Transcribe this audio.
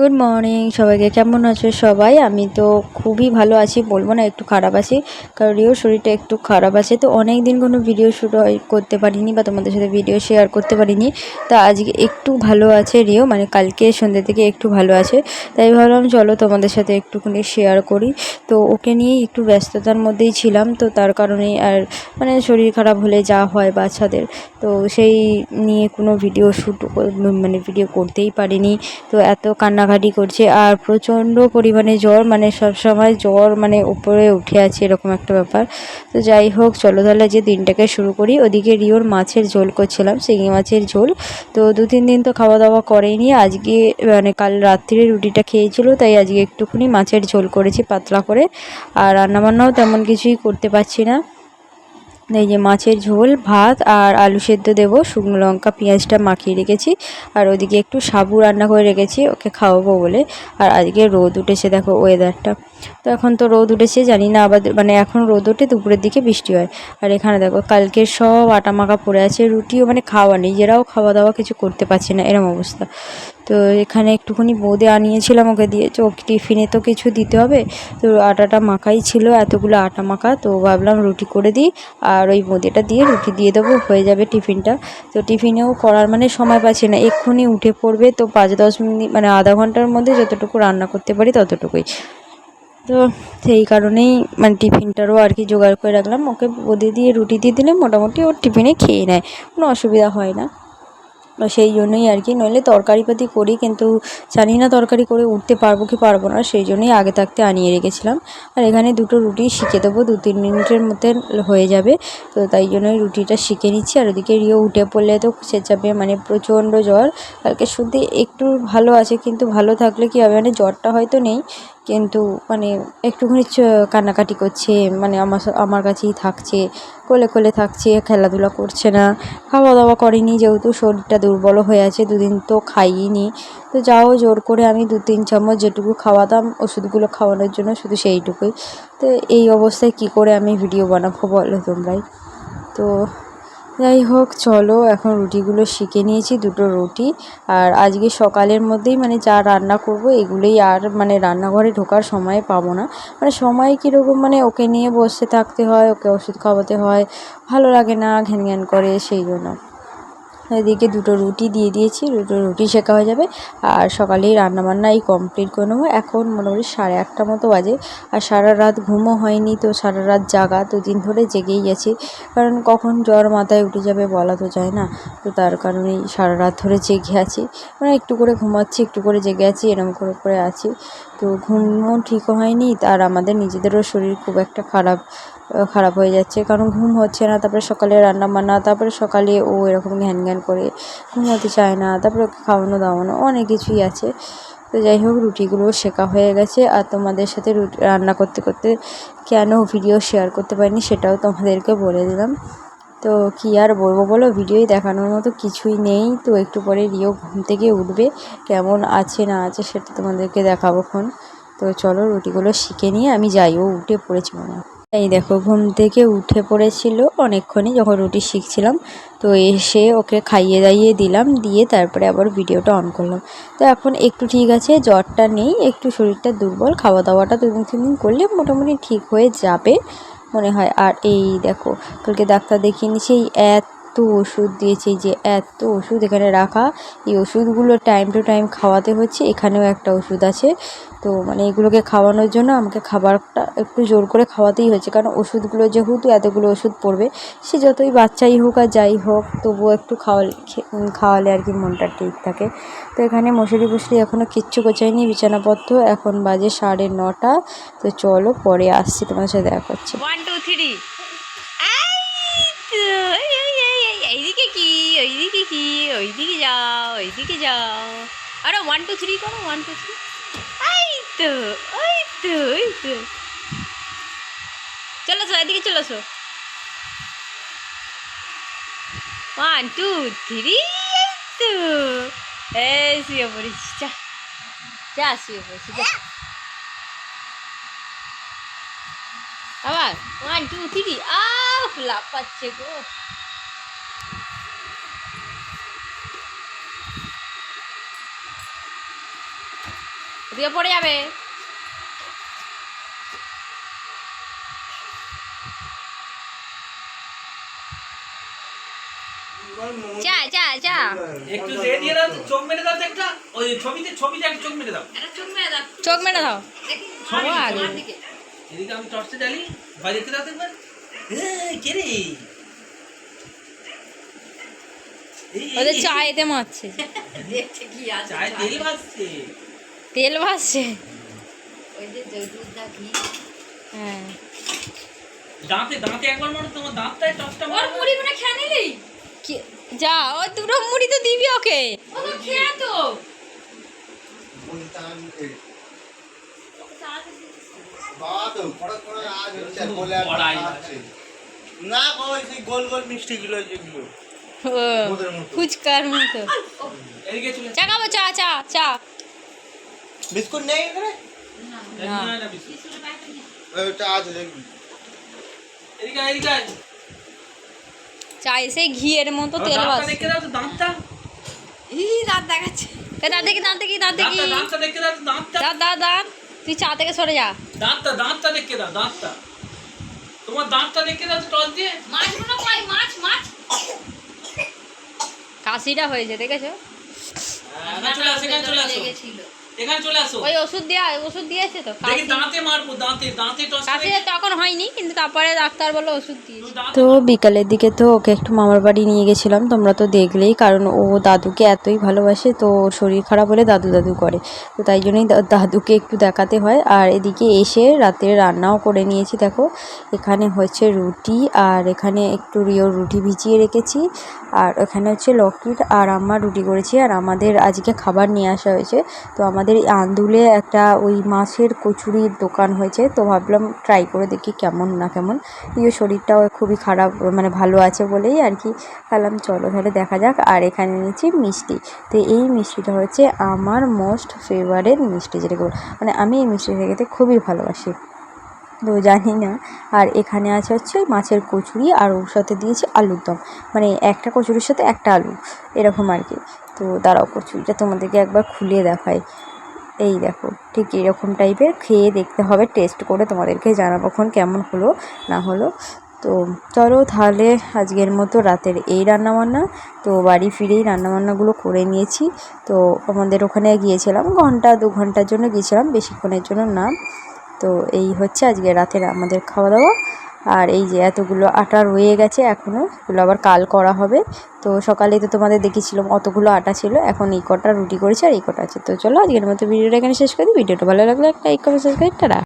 Good morning সবাইকে কেমন আছো সবাই? আমি তো খুবই ভালো আছি, বলব না একটু খারাপ আছি, কারণ রিওর শরীরটা একটু খারাপ আছে। তো অনেক দিন কোনো ভিডিও শ্যুট করতে পারিনি বা তোমাদের সাথে ভিডিও শেয়ার করতে পারিনি। তা আজকে একটু ভালো আছে রিও মানে কালকে সন্ধ্যে থেকে একটু ভালো আছে। তাই ভাবলাম চলো তোমাদের সাথে একটুখানি শেয়ার করি। তো ওকে নিয়েই একটু ব্যস্ততার মধ্যেই ছিলাম, তো তার কারণেই আর মানে শরীর খারাপ হলে যা হয় বাচ্চাদের। তো সেই নিয়ে কোনো ভিডিও শ্যুট মানে ভিডিও করতেই পারিনি। তো এত কান্নাকাটি করছে আর প্রচণ্ড পরিমাণে জ্বর মানে সব সময় জ্বর মানে উপরে উঠে আছে এরকম একটা ব্যাপার। তো যাই হোক, চলো তাহলে যে দিনটাকে শুরু করি। ওদিকে রিওর মাছের ঝোল করছিলাম, শিঙি মাছের ঝোল। তো দু তিন দিন তো খাওয়া দাওয়া করেনি আজকে মানে কাল রাত্রিরে রুটিটা খেয়েছিল, তাই আজকে একটুখানি মাছের ঝোল করেছি পাতলা করে। আর রান্নাবান্নাও তেমন কিছুই করতে পারছি না। এই যে মাছের ঝোল, ভাত আর আলু সেদ্ধ দেবো। শুকনো লঙ্কা, পেঁয়াজটা মাখিয়ে রেখেছি। আর ওদিকে একটু সাবু রান্না করে রেখেছি, ওকে খাওয়াবো বলে। আর আজকে রোদ উঠেছে, দেখো ওয়েদারটা তো এখন তো রোদ উঠেছে, জানি না আবার মানে এখন রোদ ওঠে, দুপুরের দিকে বৃষ্টি হয়। আর এখানে দেখো, কালকের সব আটা মাখা পড়ে আছে, রুটিও মানে খাওয়া নিজেরাও খাওয়া দাওয়া কিছু করতে পারছি না, এরম অবস্থা। তো এখানে একটুখানি বোঁদে আনিয়েছিলাম ওকে দিয়েছে ওকে টিফিনে তো কিছু দিতে হবে। তো আটাটা মাখাই ছিল, এতগুলো আটা মাখা তো ভাবলাম রুটি করে দিই। আর ওই বোঁদেটা দিয়ে রুটি দিয়ে দেবো, হয়ে যাবে টিফিনটা। তো টিফিনেও করার মানে সময় পাচ্ছি না, এক্ষুনি উঠে পড়বে তো পাঁচ দশ মিনিট মানে আধা ঘণ্টার মধ্যে যতটুকু রান্না করতে পারি ততটুকুই। তো সেই কারণেই মানে টিফিনটারও আর কি জোগাড় করে রাখলাম, ওকে বোঁদে দিয়ে রুটি দিয়ে দিলে মোটামুটি ওর টিফিনে খেয়ে নেয়, কোনো অসুবিধা হয় না। সেই জন্যই আর কি। নইলে তরকারিপাতি করি কিন্তু জানি না তরকারি করে উঠতে পারব কি পারব না, সেই জন্যই আগে থাকতে আনিয়ে রেখেছিলাম। আর এখানে দুটো রুটি শিখে দেবো, দু তিন মিনিটের মধ্যে হয়ে যাবে। তো তাই জন্যই রুটিটা শিখে নিচ্ছি। আর ওদিকে রিও উঠে পড়লে তো চেঁচাবে মানে প্রচণ্ড জ্বর। কালকে শুধু একটু ভালো আছে, কিন্তু ভালো থাকলে কি হবে? মানে জ্বরটা হয়তো নেই। কিন্তু মানে একটুখানি কান্নাকাটি করছে মানে আমার আমার কাছেই থাকছে, কোলে কোলে থাকছে, খেলাধুলা করছে না। খাওয়া দাওয়া করেনি যেহেতু, শরীরটা দুর্বল হয়ে আছে, দুদিন তো খাইনি। তো যাও, জোর করে আমি দু তিন চামচ যেটুকু খাওয়াতাম ওষুধগুলো খাওয়ানোর জন্য শুধু সেইটুকুই। তো এই অবস্থায় কি করে আমি ভিডিও বানাবো বলো তোমরাই। তো যাই হোক, চলো এখন রুটিগুলো শিখে নিয়েছি, দুটো রুটি। আর আজকে সকালের মধ্যেই মানে যা রান্না করব, এগুলোই আর মানে রান্নাঘরে ঢোকার সময় পাবো না। মানে সময় কীরকম মানে ওকে নিয়ে বসে থাকতে হয়, ওকে ওষুধ খাওয়াতে হয়, ভালো লাগে না ঘ্যান ঘ্যান করে, সেই জন্য। এদিকে দুটো রুটি দিয়ে দিয়েছি, দুটো রুটি শেখা হয়ে যাবে। আর সকালেই রান্নাবান্না এই কমপ্লিট করে নেব। এখন মোটামুটি সাড়ে আটটা মতো বাজে আর সারা রাত ঘুমও হয়নি তো, সারা রাত জাগা, দুদিন ধরে জেগেই গেছি কারণ কখন জ্বর মাথায় উঠে যাবে বলা তো যায় না। তো তার কারণেই সারা রাত ধরে জেগে আছি। মানে একটু করে ঘুমাচ্ছি, একটু করে জেগে আছি, এরম করে করে আছি। তো ঘুমও ঠিকও হয়নি, আর আমাদের নিজেদেরও শরীর খুব একটা খারাপ। খারাপ হয়ে যাচ্ছে। কারণ ঘুম হচ্ছে না, তারপরে সকালে রান্না বান্না, তারপরে সকালে ও এরকম ঘ্যান ঘ্যান করে ঘুমোতে চায় না, তারপরে ওকে খাওয়ানো দাওয়ানো অনেক কিছুই আছে। তো যাই হোক, রুটিগুলো শেখা হয়ে গেছে। আর তোমাদের সাথে রুটি, রান্না করতে করতে কেন ভিডিও শেয়ার করতে পারিনি সেটাও তোমাদেরকে বলে দিলাম। তো কী আর বলব বলো, ভিডিওই দেখানোর মতো কিছুই নেই। তো একটু পরে রিও ঘুম থেকে উঠবে, কেমন আছে না আছে সেটা তোমাদেরকে দেখাবো খন তো চলো রুটিগুলো শিখে নিয়ে আমি যাই, ও উঠে পড়েছি মনে হয়। এই দেখো, ঘুম থেকে উঠে পড়েছিল অনেকক্ষণই যখন রুটি শিখছিলাম। তো এসে ওকে খাইয়ে দাইয়ে দিলাম, দিয়ে তারপরে আবার ভিডিওটা অন করলাম। তো এখন একটু ঠিক আছে, জ্বরটা নেই, একটু শরীরটা দুর্বল খাওয়া দাওয়াটা দুদিন তিন দিন করলে মোটামুটি ঠিক হয়ে যাবে মনে হয়। আর এই দেখো, কালকে ডাক্তার দেখিয়ে নিয়েছি এত ওষুধ দিয়েছে যে এত ওষুধ এখানে রাখা। এই ওষুধগুলো টাইম টু টাইম খাওয়াতে হচ্ছে, এখানেও একটা ওষুধ আছে। তো মানে এগুলোকে খাওয়ানোর জন্য আমাকে খাবারটা একটু জোর করে খাওয়াতেই হচ্ছে, কারণ ওষুধগুলো যেহেতু এতগুলো ওষুধ পড়বে, সে যতই বাচ্চাই হোক আর যাই হোক, তবুও একটু খাওয়ালে খাওয়ালে আর কি মনটা ঠিক থাকে। তো এখানে মশুরি ফুসরি এখনও কিচ্ছু গোছায়নি বিছানাপত্র এখন বাজে সাড়ে নটা। তো চলো পরে আসছি তোমার সাথে দেখা করছি ওয়ান টু থ্রি এইদিকে কি ওইদিকে কি ওইদিকে ওইদিকে যাও। আরে ওয়ান টু থ্রি করো ওয়ান টু থ্রি এই তো, ওই তো ওই তো। চলো সো, এদিকে চলো সো। ওয়ান টু থ্রি এই তো। এই শুয়ে পড়েছি, যা। যা শুয়ে পড়েছি, যা। আবার ওয়ান টু থ্রি আফ লাফাচ্ছে গো। দিয়ে পড়ে যাবে। চা চা চা একটু দিয়ে দিয়ে দাও চোখ মেরে দাও একটা ওই ছবিতে ছবিতে একটা চোখ মেরে দাও। চোখ মেরে দাও। ছবি ও আগে। এদিকে আমি টর্চে জ্বালি বাড়িতে দাও একবার। কে রে? ওদের চায়েতে মারছে। চায়ে তেল ভাসছে তেল ভাসছে। হ্যাঁ। দাঁতে দাঁতে একবার মারো তোমার দাঁতটায় টর্চটা মারো। কি- যা ও দুটো মুড়ি তো দিবি ওকে। না সেই গোল গোল মিষ্টি গুলো যেগুলো। ফুচকার মতো। চা চা চা। বিস্কুট নেই এখানে? না। না বিস্কুট। ওটা আছে দেখবি এদিকে এদিকে চা এসে ঘিয়ের মতো তেল দেখে দাও তো দাঁতটা। দাঁত দেখাচ্ছে। দাঁত দেখি দাঁত দেখি দাঁত দেখি। দাঁতটা দাঁতটা দেখে দাও দাঁতটা। দাঁত দাঁত দাঁত। তুই চা থেকে সরে যা। দাঁতটা দাঁতটা দেখে দাও দাঁতটা। তোমার দাঁতটা দেখে দাও তো টর্চ দিয়ে। কাশিটা হয়েছে দেখেছ? হ্যাঁ, চলে আসো চলে আসো। এখানে চলে আসো। ওই ওষুধ দেওয়া ওষুধ দিয়েছে তো দেখি কাশি। দাঁতে মারবো দাঁতে দাঁতে টর্চ কাশিটা তখন হয়নি কিন্তু তারপরে ডাক্তার বলল ওষুধ দিয়েছে। তো বিকালের দিকে তো ওকে একটু মামার বাড়ি নিয়ে গেছিলাম তোমরা তো দেখলেই কারণ ও দাদুকে এতই ভালোবাসে তো ওর শরীর খারাপ হলে দাদু দাদু করে। তো তাই জন্যই দা- দাদুকে একটু দেখাতে হয় আর এদিকে এসে রাতে রান্নাও করে নিয়েছি দেখো। এখানে হচ্ছে রুটি আর এখানে একটু রিওর রুটি ভিজিয়ে রেখেছি আর এখানে হচ্ছে লকির আর আমার রুটি করেছি আর আমাদের আজকে খাবার নিয়ে আসা হয়েছে। তো আমাদের এই আন্দুলে একটা ওই মাছের কচুরির দোকান হয়েছে, তো ভাবলাম ট্রাই করে দেখি কেমন না কেমন। ইয়ে শরীরটাও খুবই খারাপ মানে ভালো আছে বলেই আর কি। ভাবলাম চলো তাহলে দেখা যাক, আর এখানে নিয়েছি মিষ্টি। তো এই মিষ্টিটা হচ্ছে আমার মোস্ট ফেভারেট মিষ্টি যেটাকে মানে আমি এই মিষ্টিটা খেতে খুবই ভালোবাসি। তো জানি না, আর এখানে আছে হচ্ছে মাছের কচুরি, আর ওর সাথে দিয়েছি আলুর দম। মানে একটা কচুরির সাথে একটা আলু, এরকম আর কি। তো দাঁড়াও কচুরিটা তোমাদেরকে একবার খুলে দেখাই। এই দেখো, ঠিক এরকম টাইপের খেয়ে দেখতে হবে টেস্ট করে তোমাদেরকে জানাব জানাবোক্ষণ কেমন হলো, না হলো। তো চলো তাহলে আজকের মতো রাতের এই রান্নাবান্না। তো বাড়ি ফিরেই রান্নাবান্নাগুলো করে নিয়েছি। তো আমাদের ওখানে গিয়েছিলাম, ঘণ্টা দু ঘণ্টার জন্য গিয়েছিলাম, বেশিক্ষণের জন্য না। তো এই হচ্ছে আজকে রাতের আমাদের খাওয়া দাওয়া। আর এই যে এতগুলো আটা রয়ে গেছে এখনও এগুলো আবার কাল করা হবে। তো সকালে তো তোমাদের দেখেছিলাম অতগুলো আটা ছিল, এখন এই কটা রুটি করেছে আর এই কটা আছে। তো চলো আজকের মতো ভিডিওটা এখানে শেষ করে করি ভিডিওটা ভালো লাগলে একটা লাইক কমেন্ট সাবস্ক্রাইব টাটা।